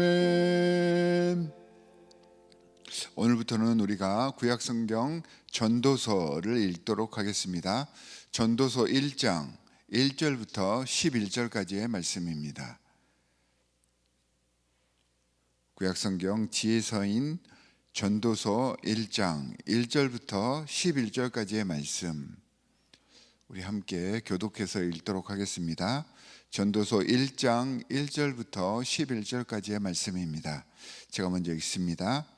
아멘. 오늘부터는 우리가 구약 성경 전도서를 읽도록 하겠습니다. 전도서 1장 1절부터 11절까지의 말씀입니다. 구약 성경 지혜서인 전도서 1장 1절부터 11절까지의 말씀 우리 함께 교독해서 읽도록 하겠습니다. 전도서 1장 1절부터 11절까지의 말씀입니다. 제가 먼저 읽습니다.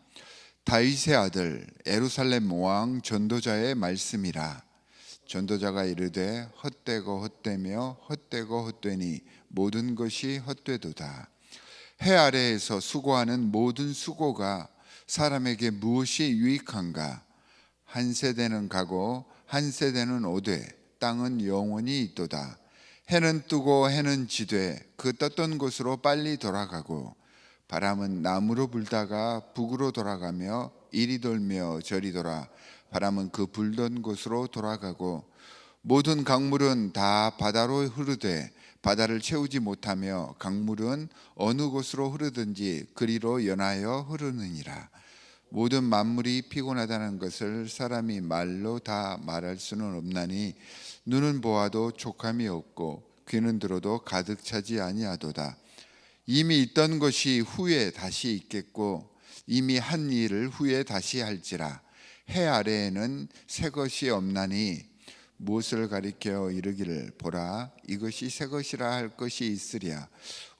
다윗의 아들 에루살렘 왕 전도자의 말씀이라 전도자가 이르되 헛되고 헛되며 헛되고 헛되니 모든 것이 헛되도다 해 아래에서 수고하는 모든 수고가 사람에게 무엇이 유익한가 한 세대는 가고 한 세대는 오되 땅은 영원히 있도다. 해는 뜨고 해는 지되 그 떴던 곳으로 빨리 돌아가고 바람은 남으로 불다가 북으로 돌아가며 이리 돌며 저리 돌아 바람은 그 불던 곳으로 돌아가고 모든 강물은 다 바다로 흐르되 바다를 채우지 못하며 강물은 어느 곳으로 흐르든지 그리로 연하여 흐르느니라 모든 만물이 피곤하다는 것을 사람이 말로 다 말할 수는 없나니 눈은 보아도 촉함이 없고 귀는 들어도 가득 차지 아니하도다. 이미 있던 것이 후에 다시 있겠고 이미 한 일을 후에 다시 할지라. 해 아래에는 새 것이 없나니 무엇을 가리켜 이르기를 보라 이것이 새 것이라 할 것이 있으랴.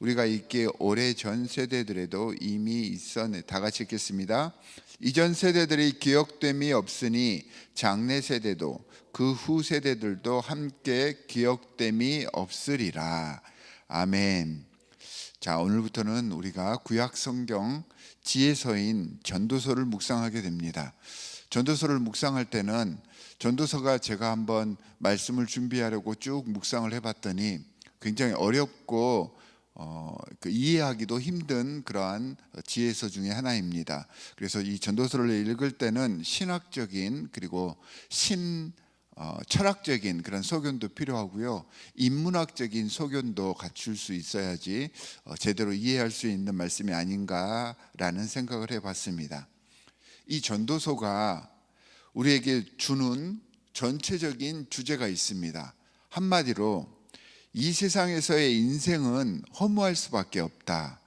우리가 있기에 오래 전 세대들에도 이미 있었네. 다 같이 읽겠습니다. 이전 세대들이 기억됨이 없으니 장래 세대도 그 후 세대들도 함께 기억됨이 없으리라. 아멘. 자, 오늘부터는 우리가 구약 성경 지혜서인 전도서를 묵상하게 됩니다. 전도서를 묵상할 때는 전도서가 제가 한번 말씀을 준비하려고 쭉 묵상을 해봤더니 굉장히 어렵고 어, 그 이해하기도 힘든 그러한 지혜서 중에 하나입니다. 그래서 이 전도서를 읽을 때는 신학적인 그리고 신 어, 철학적인 그런 소견도 필요하고요. 인문학적인 소견도 갖출 수 있어야지 어, 제대로 이해할 수 있는 말씀이 아닌가라는 생각을 해봤습니다. 이 전도서가 우리에게 주는 전체적인 주제가 있습니다. 한마디로 이 세상에서의 인생은 허무할 수밖에 없다.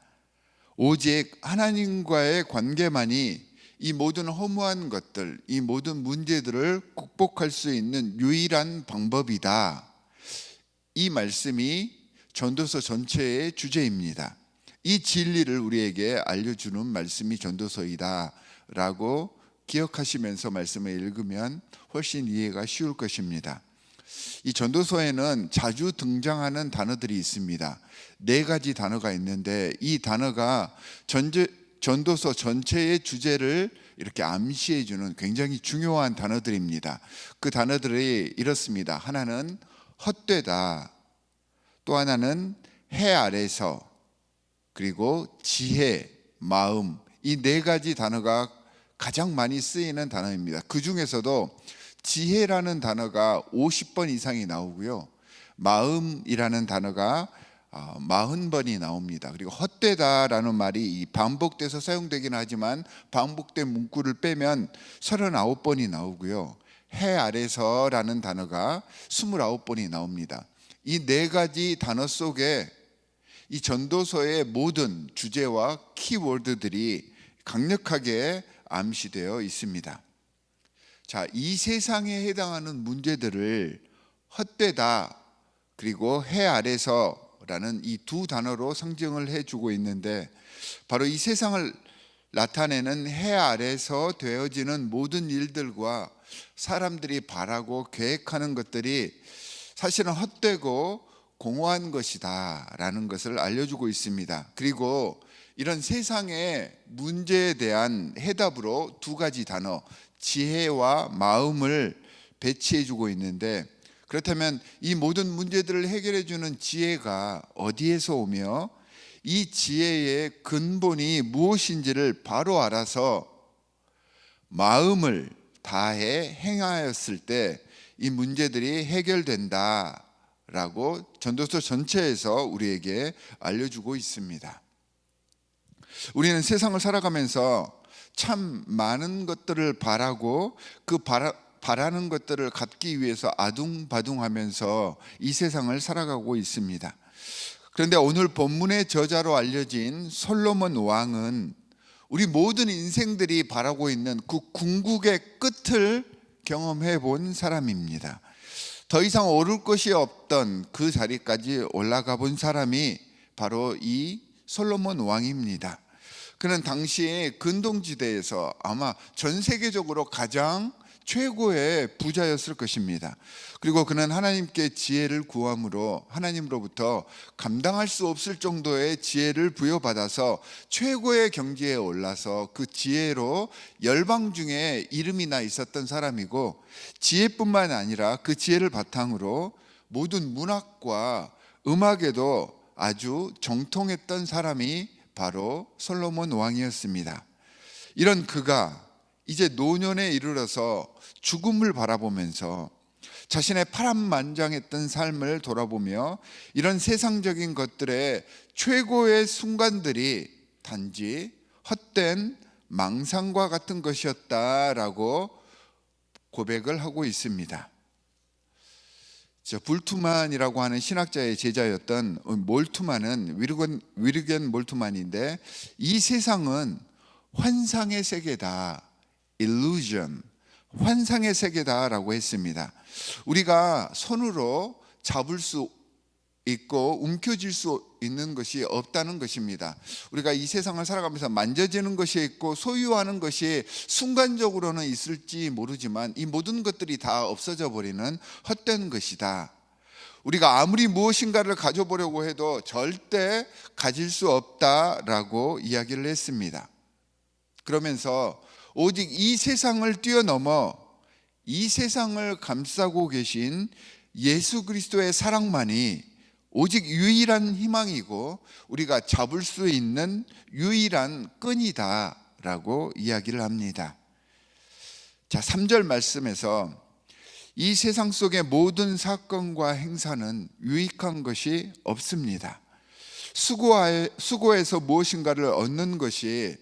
오직 하나님과의 관계만이 이 모든 허무한 것들, 이 모든 문제들을 극복할 수 있는 유일한 방법이다. 이 말씀이 전도서 전체의 주제입니다. 이 진리를 우리에게 알려주는 말씀이 전도서이다라고 기억하시면서 말씀을 읽으면 훨씬 이해가 쉬울 것입니다. 이 전도서에는 자주 등장하는 단어들이 있습니다. 네 가지 단어가 있는데 이 단어가 전제 전도서 전체의 주제를 이렇게 암시해 주는 굉장히 중요한 단어들입니다. 그 단어들이 이렇습니다. 하나는 헛되다. 또 하나는 해 아래서 그리고 지혜, 마음 이 네 가지 단어가 가장 많이 쓰이는 단어입니다. 그 중에서도 지혜라는 단어가 50번 이상이 나오고요. 마음이라는 단어가 어, 마흔 번이 나옵니다. 그리고 헛되다라는 말이 반복돼서 사용되긴 하지만 반복된 문구를 빼면 39번이 나오고요. 해 아래서라는 단어가 29번이 나옵니다. 이 네 가지 단어 속에 이 전도서의 모든 주제와 키워드들이 강력하게 암시되어 있습니다. 자, 이 세상에 해당하는 문제들을 헛되다 그리고 해 아래서 라는 이 두 단어로 상징을 해주고 있는데 바로 이 세상을 나타내는 해 아래서 되어지는 모든 일들과 사람들이 바라고 계획하는 것들이 사실은 헛되고 공허한 것이다라는 것을 알려주고 있습니다. 그리고 이런 세상의 문제에 대한 해답으로 두 가지 단어, 지혜와 마음을 배치해 주고 있는데 그렇다면 이 모든 문제들을 해결해 주는 지혜가 어디에서 오며 이 지혜의 근본이 무엇인지를 바로 알아서 마음을 다해 행하였을 때 이 문제들이 해결된다라고 전도서 전체에서 우리에게 알려주고 있습니다. 우리는 세상을 살아가면서 참 많은 것들을 바라고 그 바라, 바라는 것들을 갖기 위해서 아둥바둥하면서 이 세상을 살아가고 있습니다. 그런데 오늘 본문의 저자로 알려진 솔로몬 왕은 우리 모든 인생들이 바라고 있는 그 궁극의 끝을 경험해 본 사람입니다. 더 이상 오를 것이 없던 그 자리까지 올라가 본 사람이 바로 이 솔로몬 왕입니다. 그는 당시에 근동지대에서 아마 전 세계적으로 가장 최고의 부자였을 것입니다. 그리고 그는 하나님께 지혜를 구함으로 하나님으로부터 감당할 수 없을 정도의 지혜를 부여받아서 최고의 경지에 올라서 그 지혜로 열방 중에 이름이 나 있었던 사람이고 지혜뿐만 아니라 그 지혜를 바탕으로 모든 문학과 음악에도 아주 정통했던 사람이 바로 솔로몬 왕이었습니다. 이런 그가 이제 노년에 이르러서 죽음을 바라보면서 자신의 파란만장했던 삶을 돌아보며 이런 세상적인 것들의 최고의 순간들이 단지 헛된 망상과 같은 것이었다라고 고백을 하고 있습니다. 저 불투만이라고 하는 신학자의 제자였던 몰투만은 위르겐, 위르겐 몰투만인데 이 세상은 환상의 세계다. illusion. 환상의 세계다라고 했습니다. 우리가 손으로 잡을 수 있고 움켜쥘 수 있는 것이 없다는 것입니다. 우리가 이 세상을 살아가면서 만져지는 것이 있고 소유하는 것이 순간적으로는 있을지 모르지만 이 모든 것들이 다 없어져 버리는 헛된 것이다. 우리가 아무리 무엇인가를 가져보려고 해도 절대 가질 수 없다라고 이야기를 했습니다. 그러면서 오직 이 세상을 뛰어넘어 이 세상을 감싸고 계신 예수 그리스도의 사랑만이 오직 유일한 희망이고 우리가 잡을 수 있는 유일한 끈이다라고 이야기를 합니다. 자, 3절 말씀에서 이 세상 속의 모든 사건과 행사는 유익한 것이 없습니다. 수고해 서 무엇인가를 얻는 것이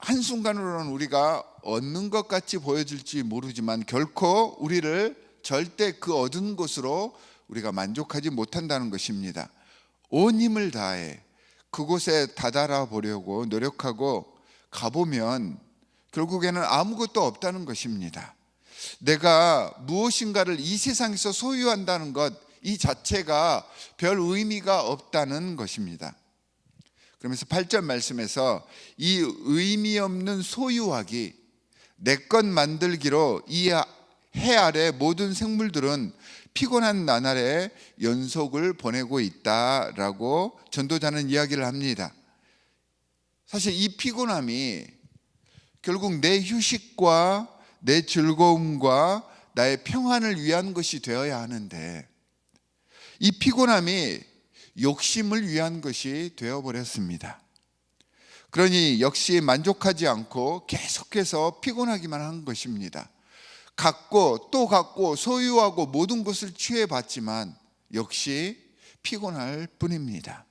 한순간으로는 우리가 얻는 것 같이 보여질지 모르지만 결코 우리를 절대 그 얻은 것으로 우리가 만족하지 못한다는 것입니다. 온 힘을 다해 그곳에 다다라 보려고 노력하고 가보면 결국에는 아무것도 없다는 것입니다. 내가 무엇인가를 이 세상에서 소유한다는 것, 이 자체가 별 의미가 없다는 것입니다. 그러면서 8절 말씀에서 이 의미 없는 소유하기, 내 것 만들기로 이 해 아래 모든 생물들은 피곤한 나날의 연속을 보내고 있다라고 전도자는 이야기를 합니다. 사실 이 피곤함이 결국 내 휴식과 내 즐거움과 나의 평안을 위한 것이 되어야 하는데 이 피곤함이 욕심을 위한 것이 되어버렸습니다. 그러니 역시 만족하지 않고 계속해서 피곤하기만 한 것입니다. 갖고 또 갖고 소유하고 모든 것을 취해봤지만 역시 피곤할 뿐입니다.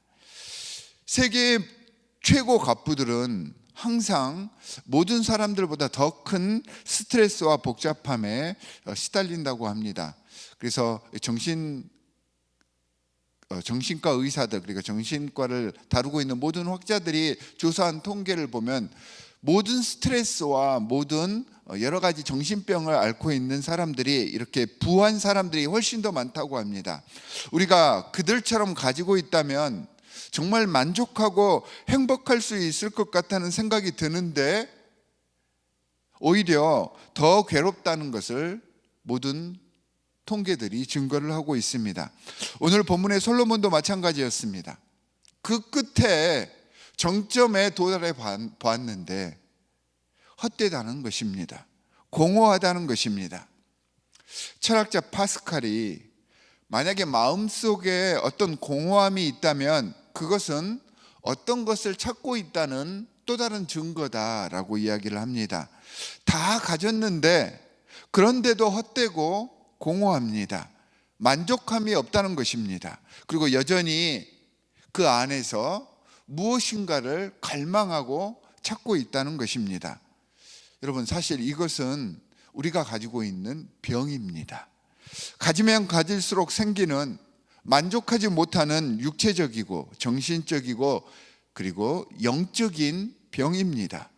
세계의 최고 갑부들은 항상 모든 사람들보다 더 큰 스트레스와 복잡함에 시달린다고 합니다. 그래서 정신 어, 정신과 의사들 그러니까 정신과를 다루고 있는 모든 학자들이 조사한 통계를 보면 모든 스트레스와 모든 어, 여러 가지 정신병을 앓고 있는 사람들이 이렇게 부한 사람들이 훨씬 더 많다고 합니다. 우리가 그들처럼 가지고 있다면 정말 만족하고 행복할 수 있을 것 같다는 생각이 드는데 오히려 더 괴롭다는 것을 모든 통계들이 증거를 하고 있습니다. 오늘 본문의 솔로몬도 마찬가지였습니다. 그 끝에 정점에 도달해 보았는데 헛되다는 것입니다. 공허하다는 것입니다. 철학자 파스칼이 만약에 마음속에 어떤 공허함이 있다면 그것은 어떤 것을 찾고 있다는 또 다른 증거다라고 이야기를 합니다. 다 가졌는데 그런데도 헛되고 공허합니다. 만족함이 없다는 것입니다. 그리고 여전히 그 안에서 무엇인가를 갈망하고 찾고 있다는 것입니다. 여러분 사실 이것은 우리가 가지고 있는 병입니다. 가지면 가질수록 생기는 만족하지 못하는 육체적이고 정신적이고 그리고 영적인 병입니다.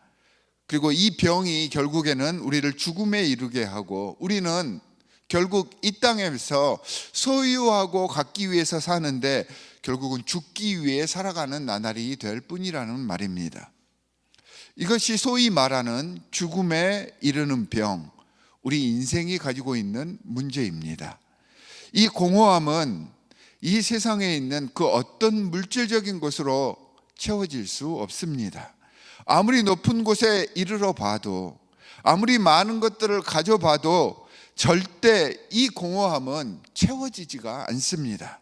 그리고 이 병이 결국에는 우리를 죽음에 이르게 하고 우리는 결국 이 땅에서 소유하고 갖기 위해서 사는데 결국은 죽기 위해 살아가는 나날이 될 뿐이라는 말입니다. 이것이 소위 말하는 죽음에 이르는 병, 우리 인생이 가지고 있는 문제입니다. 이 공허함은 이 세상에 있는 그 어떤 물질적인 것으로 채워질 수 없습니다. 아무리 높은 곳에 이르러 봐도 아무리 많은 것들을 가져봐도 절대 이 공허함은 채워지지가 않습니다.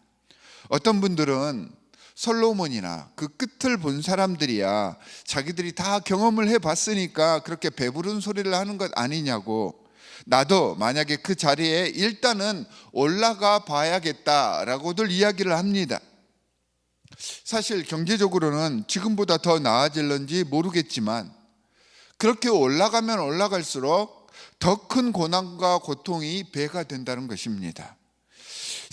어떤 분들은 솔로몬이나 그 끝을 본 사람들이야 자기들이 다 경험을 해 봤으니까 그렇게 배부른 소리를 하는 것 아니냐고 나도 만약에 그 자리에 일단은 올라가 봐야겠다라고들 이야기를 합니다. 사실 경제적으로는 지금보다 더 나아질런지 모르겠지만 그렇게 올라가면 올라갈수록 더 큰 고난과 고통이 배가 된다는 것입니다.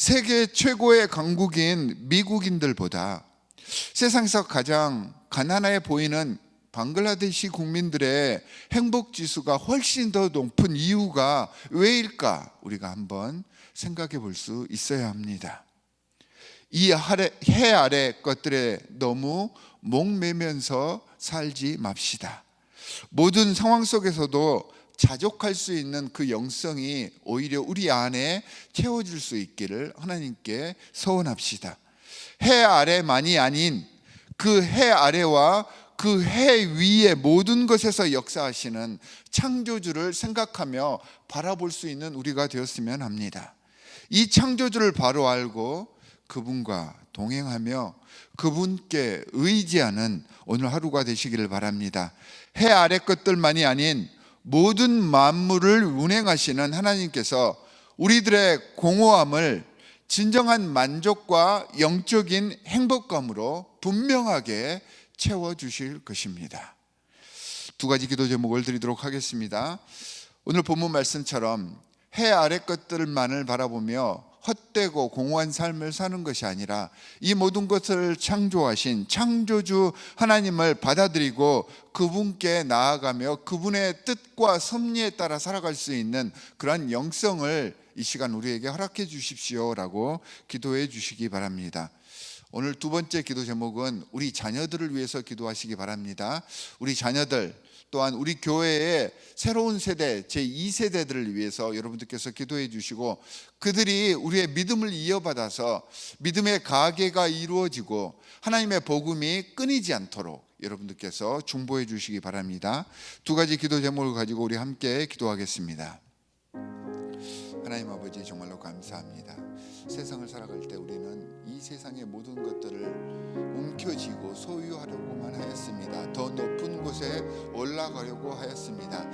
세계 최고의 강국인 미국인들보다 세상에서 가장 가난해 보이는 방글라데시 국민들의 행복 지수가 훨씬 더 높은 이유가 왜일까? 우리가 한번 생각해 볼 수 있어야 합니다. 이 해 아래 것들에 너무 목매면서 살지 맙시다. 모든 상황 속에서도 자족할 수 있는 그 영성이 오히려 우리 안에 채워질 수 있기를 하나님께 소원합시다. 해 아래만이 아닌 그 해 아래와 그 해 위의 모든 것에서 역사하시는 창조주를 생각하며 바라볼 수 있는 우리가 되었으면 합니다. 이 창조주를 바로 알고 그분과 동행하며 그분께 의지하는 오늘 하루가 되시기를 바랍니다. 해 아래 것들만이 아닌 모든 만물을 운행하시는 하나님께서 우리들의 공허함을 진정한 만족과 영적인 행복감으로 분명하게 채워 주실 것입니다. 두 가지 기도 제목을 드리도록 하겠습니다. 오늘 본문 말씀처럼 해 아래 것들만을 바라보며 헛되고 공허한 삶을 사는 것이 아니라 이 모든 것을 창조하신 창조주 하나님을 받아들이고 그분께 나아가며 그분의 뜻과 섭리에 따라 살아갈 수 있는 그러한 영성을 이 시간 우리에게 허락해 주십시오라고 기도해 주시기 바랍니다. 오늘 두 번째 기도 제목은 우리 자녀들을 위해서 기도하시기 바랍니다. 우리 자녀들 또한 우리 교회의 새로운 세대 제 2세대들을 위해서 여러분들께서 기도해 주시고 그들이 우리의 믿음을 이어받아서 믿음의 가계가 이루어지고 하나님의 복음이 끊이지 않도록 여러분들께서 중보해 주시기 바랍니다. 두 가지 기도 제목을 가지고 우리 함께 기도하겠습니다. 하나님 아버지 정말로 감사합니다. 세상을 살아갈 때 우리는 이 세상의 모든 것들을 움켜쥐고 소유하려고만 하였습니다. 더 높은 곳에 올라가려고 하였습니다.